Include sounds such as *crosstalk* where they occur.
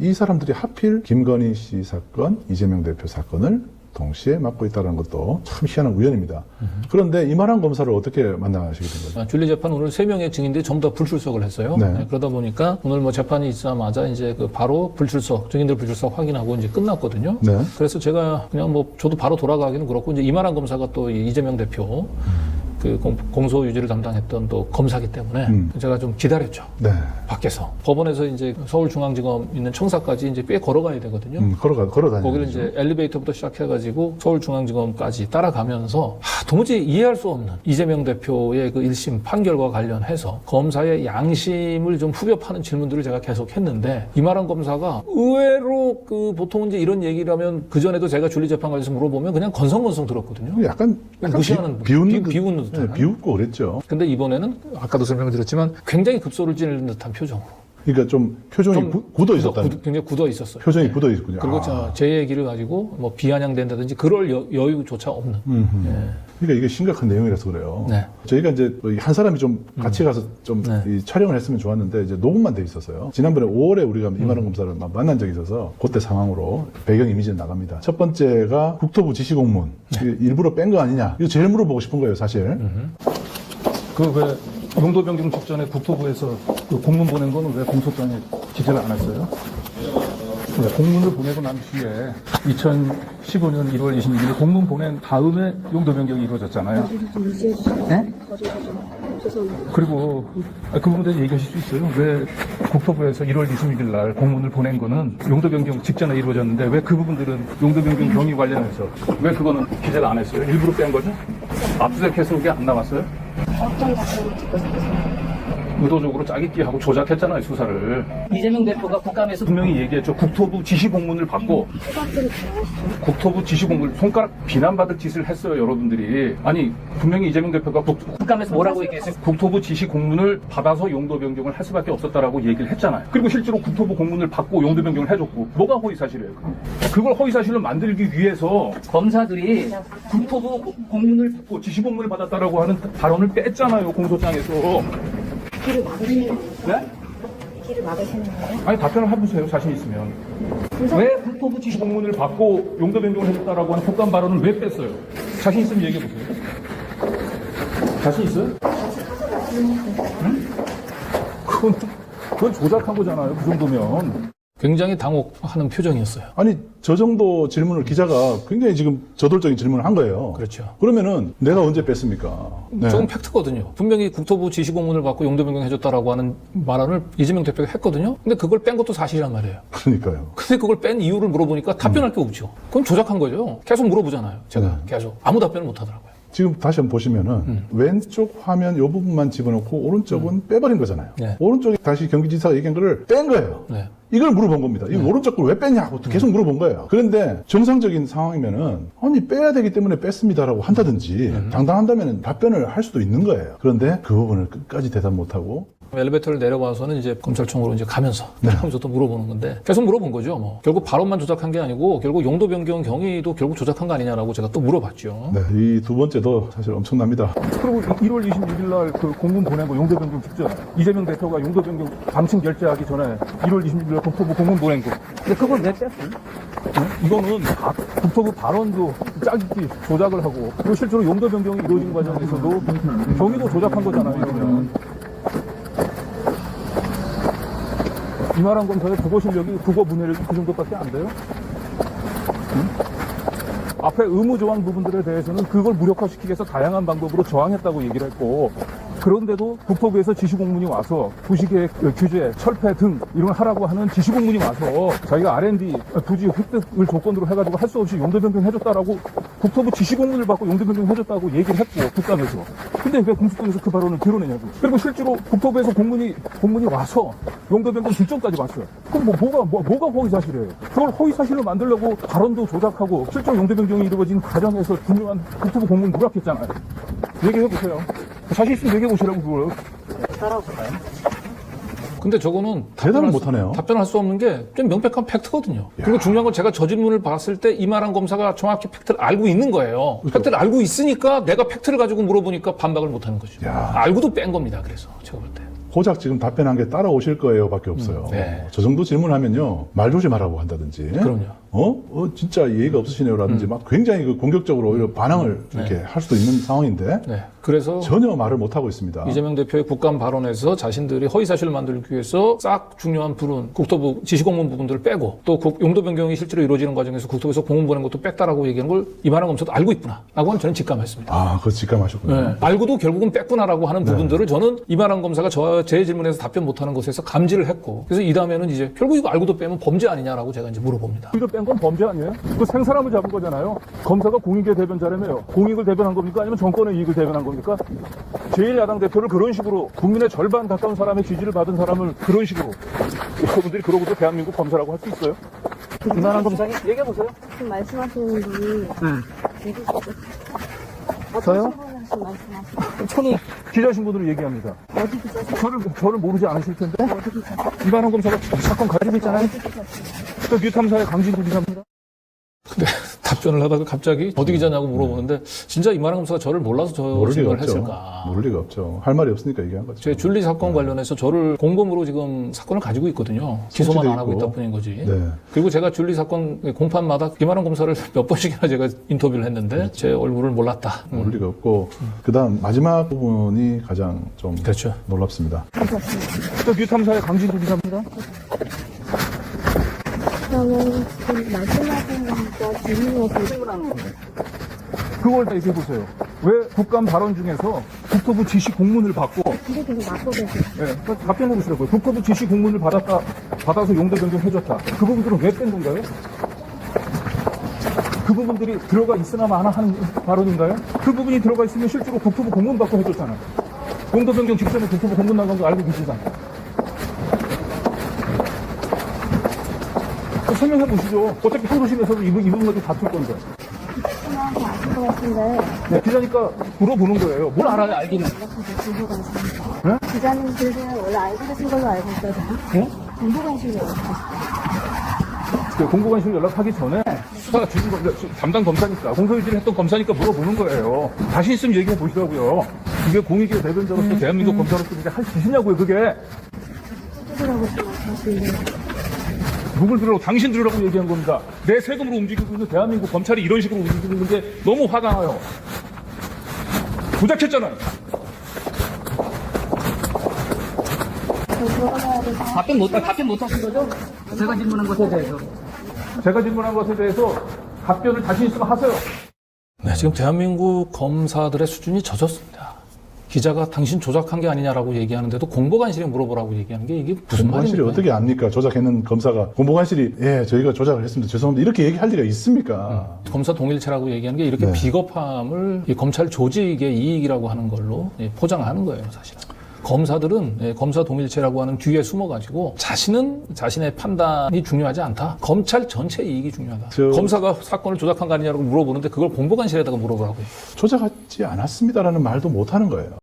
이 사람들이 하필 김건희 씨 사건, 이재명 대표 사건을 동시에 맡고 있다는 것도 참 희한한 우연입니다. 그런데 이만한 검사를 어떻게 만나시게 된 거죠? 아, 줄리 재판 오늘 세 명의 증인들이 전부 다 불출석을 했어요. 네. 네, 그러다 보니까 오늘 뭐 재판이 있자마자 이제 그 바로 불출석, 증인들 불출석 확인하고 이제 끝났거든요. 네. 그래서 제가 그냥 뭐 저도 바로 돌아가기는 그렇고 이제 이만한 검사가 또이 이재명 대표 그 공, 공소 유지를 담당했던 또 검사기 때문에 음. 제가 좀 기다렸죠. 네. 밖에서 법원에서 이제 서울중앙지검 있는 청사까지 이제 꽤 걸어가야 되거든요. 음, 걸어가, 걸어 다니는 거기를 이제 엘리베이터부터 시작해가지고 서울중앙지검까지 따라가면서 하, 도무지 이해할 수 없는 이재명 대표의 그 1심 판결과 관련해서 검사의 양심을 좀 후벼 파는 질문들을 제가 계속 했는데 이만한 검사가 의외로 그 보통 이제 이런 얘기를 하면 그 전에도 제가 줄리 재판 관련해서 물어보면 그냥 건성건성 들었거든요. 약간, 약간 무시하는 비, 비웃는, 비- 비웃는 듯- 듯한. 네, 비웃고 그랬죠. 근데 이번에는 아까도 설명을 드렸지만 굉장히 급소를 찌르는 듯한 표정으로 그러니까 좀 표정이 좀 구- 굳어 있었다는. 굳- 굉장히 굳어 있었어요. 표정이 굳어 있군요. 그리고 아. 저제 얘기를 가지고 뭐 비아냥된다든지 그럴 여, 여유조차 없는. 음흠. 예. 그러니까 이게 심각한 내용이라서 그래요. 네. 저희가 이제 뭐한 사람이 좀 같이 가서 좀 네. 이 촬영을 했으면 좋았는데 이제 녹음만 돼 있었어요. 지난번에 5월에 우리가 음. 이만한 검사를 마- 만난 적이 있어서 그때 상황으로 배경 이미지는 나갑니다. 첫 번째가 국토부 지시공문 네. 일부러 뺀 거 아니냐? 이거 제일 물어보고 싶은 거예요, 사실. 음. 그왜 용도 변경 직전에 국토부에서 그 공문 보낸 거는 왜 공소장에 기재를 안 했어요? 네, 공문을 보내고 난 뒤에 2015년 1월 26일 공문 보낸 다음에 용도 변경이 이루어졌잖아요. 네? 그리고 아, 그 부분에 대해서 얘기하실 수 있어요. 왜 국토부에서 1월 26일 날 공문을 보낸 거는 용도 변경 직전에 이루어졌는데 왜 그 부분들은 용도 변경 경위 관련해서 왜 그거는 기재를 안 했어요? 일부러 뺀 거죠? 압수수색해서 그게 안 나왔어요? 어떤 답변을 듣고 싶으세요? 의도적으로 짜깁기 하고 조작했잖아요 수사를. 이재명 대표가 국감에서 분명히 얘기했죠. 국토부 지시 공문을 받고. 국토부 지시 공문 손가락 비난받을 짓을 했어요 여러분들이. 아니 분명히 이재명 대표가 국, 국감에서 뭐라고 얘기했어요? 국토부 지시 공문을 받아서 용도 변경을 할 수밖에 없었다라고 얘기를 했잖아요. 그리고 실제로 국토부 공문을 받고 용도 변경을 해줬고. 뭐가 허위 사실이에요 그걸 허위 사실로 만들기 위해서 검사들이 국토부 공문을 뭐 지시 공문을 받았다라고 하는 발언을 뺐잖아요 공소장에서 길을 막으시는 거예요? 네? 길을 막으시는 거예요? 아니 답변을 해보세요 자신 있으면 왜 국토부 지시 공문을 받고 용도 변경을 해줬다라고 하는 독감 발언을 왜 뺐어요? 자신 있으면 얘기해 보세요. 자신 있어요? 응? 그건 그건 조작한 거잖아요. 그 정도면. 굉장히 당혹하는 표정이었어요. 아니, 저 정도 질문을 기자가 굉장히 지금 저돌적인 질문을 한 거예요. 그렇죠. 그러면은 내가 언제 뺐습니까? 네. 조금 팩트거든요. 분명히 국토부 지시 공문을 받고 용도 변경해줬다라고 하는 발언을 이재명 대표가 했거든요. 근데 그걸 뺀 것도 사실이란 말이에요. 그러니까요. 근데 그걸 뺀 이유를 물어보니까 답변할 게 없죠. 그건 조작한 거죠. 계속 물어보잖아요. 제가 네. 계속 아무 답변을 못 하더라고요. 지금 다시 한번 보시면은 음. 왼쪽 화면 요 부분만 집어넣고 오른쪽은 빼버린 거잖아요. 네. 오른쪽에 다시 경기지사가 얘기한 거를 뺀 거예요. 네. 이걸 물어본 겁니다. 이 오른쪽 걸 왜 뺐냐고 계속 물어본 거예요. 그런데 정상적인 상황이면은 아니 빼야 되기 때문에 뺐습니다라고 한다든지 당당한다면 답변을 할 수도 있는 거예요. 그런데 그 부분을 끝까지 대답 못하고 엘리베이터를 내려와서는 이제 검찰청으로 이제 가면서 네. 하면서 또 물어보는 건데 계속 물어본 거죠. 뭐 결국 발언만 조작한 게 아니고 결국 용도 변경 경위도 결국 조작한 거 아니냐라고 제가 또 물어봤죠. 네, 이 두 번째도 사실 엄청납니다. 그리고 1월 26일 날 그 공문 보내고 용도 변경 직전 이재명 대표가 용도 변경 방침 결재하기 전에 1월 26일 날 국토부 공문 보낸 거. 근데 그걸 왜 뺐어요? 네? 이거는 다 국토부 발언도 짜깁기 조작을 하고 그리고 실제로 용도 변경이 이루어진 과정에서도 경위도 조작한 거잖아요. 이러면. 이만한 검사의 국어 실력이 국어 문해력이 그 정도밖에 안 돼요? 응? 앞에 의무 조항 부분들에 대해서는 그걸 무력화시키기 위해서 다양한 방법으로 저항했다고 얘기를 했고 그런데도 국토부에서 지시공문이 와서 부시계획 규제, 철폐 등 이런 걸 하라고 하는 지시공문이 와서 자기가 R&D 부지 획득을 조건으로 해가지고 할 수 없이 용도 변경 해줬다라고 국토부 지시공문을 받고 용도 변경 해줬다고 얘기를 했고 국감에서. 근데 왜 공수처에서 그 발언을 드러내냐고. 그리고 실제로 국토부에서 공문이 공문이 와서 용도 변경 직전까지 왔어요. 그럼 뭐 뭐가 뭐, 뭐가 허위 사실이에요? 그걸 허위 사실로 만들려고 발언도 조작하고 실제로 용도 변경이 이루어진 과정에서 중요한 국토부 공문 누락했잖아요. 얘기해 보세요 자신 있으면 얘기해 보시라고 그걸 근데 저거는 대답을 못하네요. 답변할 수 없는 게 좀 명백한 팩트거든요. 그리고 중요한 건 제가 저 질문을 봤을 때 이만한 검사가 정확히 팩트를 알고 있는 거예요. 팩트를 알고 있으니까 내가 팩트를 가지고 물어보니까 반박을 못 하는 거죠. 야. 알고도 뺀 겁니다. 그래서 제가 볼 때. 고작 지금 답변한 게 따라오실 거예요 밖에 없어요. 네. 저 정도 질문하면요 말 조심하라고 한다든지. 그럼요. 어? 어, 진짜 예의가 없으시네요 라든지 막 굉장히 그 공격적으로 오히려 반항을 이렇게 할 수도 있는 상황인데 네. 그래서 전혀 말을 못 하고 있습니다. 이재명 대표의 국감 발언에서 자신들이 허위 사실을 만들기 위해서 싹 중요한 부분 국토부 지시공문 부분들을 빼고 또 국- 용도 변경이 실제로 이루어지는 과정에서 국토부에서 공문 보낸 것도 뺐다라고 얘기하는 걸 이만한 검사도 알고 있구나라고 저는 직감했습니다. 아, 그거 직감하셨군요. 네. 알고도 결국은 뺐구나라고 하는 부분들을 저는 이만한 검사가 저, 제 질문에서 답변 못하는 것에서 감지를 했고 그래서 이 다음에는 이제 결국 이거 알고도 빼면 범죄 아니냐라고 제가 이제 물어봅니다. 이거 뺀 건 범죄 아니에요? 그 생사람을 잡은 거잖아요. 검사가 공익의 대변자라며요. 공익을 대변한 겁니까? 아니면 정권의 이익을 대변한 겁니까? 제1야당 대표를 그런 식으로 국민의 절반 가까운 사람의 지지를 받은 사람을 그런 식으로 여러분들이 그러고도 대한민국 검사라고 할 수 있어요? 이만한 검사님 얘기해 보세요. 지금 말씀하시는 분이 누구시죠? 저요? 신분으로 말씀하시는 촌이 기자 신분으로 얘기합니다. 어디 기자세요? 저를, 저를 모르지 않으실 텐데? 어디 기자세요? 이만한 검사가 사건 가지고 있잖아요. 저 뉴탐사의 강진구 기자입니다. 근데 답변을 하다가 갑자기 어디 기자냐고 물어보는데 진짜 이만한 검사가 저를 몰라서 저 모를 리가 질문을 없죠. 했을까? 모를 리가 없죠. 할 말이 없으니까 얘기한 거죠. 제 줄리 사건 관련해서 저를 공범으로 지금 사건을 가지고 있거든요. 기소만 안 하고 있고. 있다 뿐인 거지. 네. 그리고 제가 줄리 사건 공판마다 이만한 검사를 *laughs* 몇 번씩이나 제가 인터뷰를 했는데 그렇죠. 제 얼굴을 몰랐다. 음. 모를 리가 없고 그다음 마지막 부분이 가장 좀 그렇죠. 놀랍습니다. 저 뉴탐사의 강진구 기자입니다. 그러면 말씀하시는 거 질문에서 그걸 다 얘기해 보세요. 왜 국감 발언 중에서 국토부 지시 공문을 받고 근데 계속 맡고 계세요. 예, 그 답변해 보시라고요. 국토부 지시 공문을 받았다, 받아서 용도 변경해줬다. 그 부분들은 왜 뺀 건가요? 그 부분들이 들어가 있으나 마나 하는 발언인가요? 그 부분이 들어가 있으면 실제로 국토부 공문 받고 해줬잖아요. 용도 변경 직전에 국토부 공문 나간 거 알고 계시잖아요. 설명해 보시죠. 어차피 항소심에서도 이, 부- 이 부분 가지고 다툴 건데. 아실 것 같은데 네, 기자니까 물어보는 거예요. 뭘 알아야 알기는. 네? 기자님들은 원래 알고 계신 걸로 알고 있거든요. 네? 정보관심이에요. 그 공보관실 연락하기 전에 수사가 주신 거, 담당 검사니까, 공소유지를 했던 검사니까 물어보는 거예요. 자신 있으면 얘기해 보시라고요. 그게 공익의 대변자로서 대한민국 검사로서 그게 할수 있냐고요, 그게. 말씀하시는데 누굴 들으라고, 당신 들으라고 얘기한 겁니다. 내 세금으로 움직이고 있는 대한민국 검찰이 이런 식으로 움직이고 있는데 너무 화가 나요. 부작했잖아요. 답변 못 답변 못 하신 거죠? 제가 질문한 것에 대해서. 제가 질문한 것에 대해서 답변을 자신 있으면 하세요. 네, 지금 대한민국 검사들의 수준이 젖었습니다. 기자가 당신 조작한 게 아니냐라고 얘기하는데도 공보관실에 물어보라고 얘기하는 게 이게 무슨 공보관실이 말입니까? 어떻게 압니까? 조작했는 검사가 공보관실이 예 저희가 조작을 했습니다. 죄송합니다. 이렇게 얘기할 리가 있습니까? 검사 동일체라고 얘기하는 게 이렇게 네. 비겁함을 이 검찰 조직의 이익이라고 하는 걸로 예, 포장하는 거예요, 사실은. 검사들은 예, 검사 동일체라고 하는 뒤에 숨어가지고 자신은 자신의 판단이 중요하지 않다. 검찰 전체 이익이 중요하다. 저- 검사가 사건을 조작한 거 아니냐고 물어보는데 그걸 공보관실에다가 물어보라고요. 조작하지 않았습니다라는 말도 못 하는 거예요.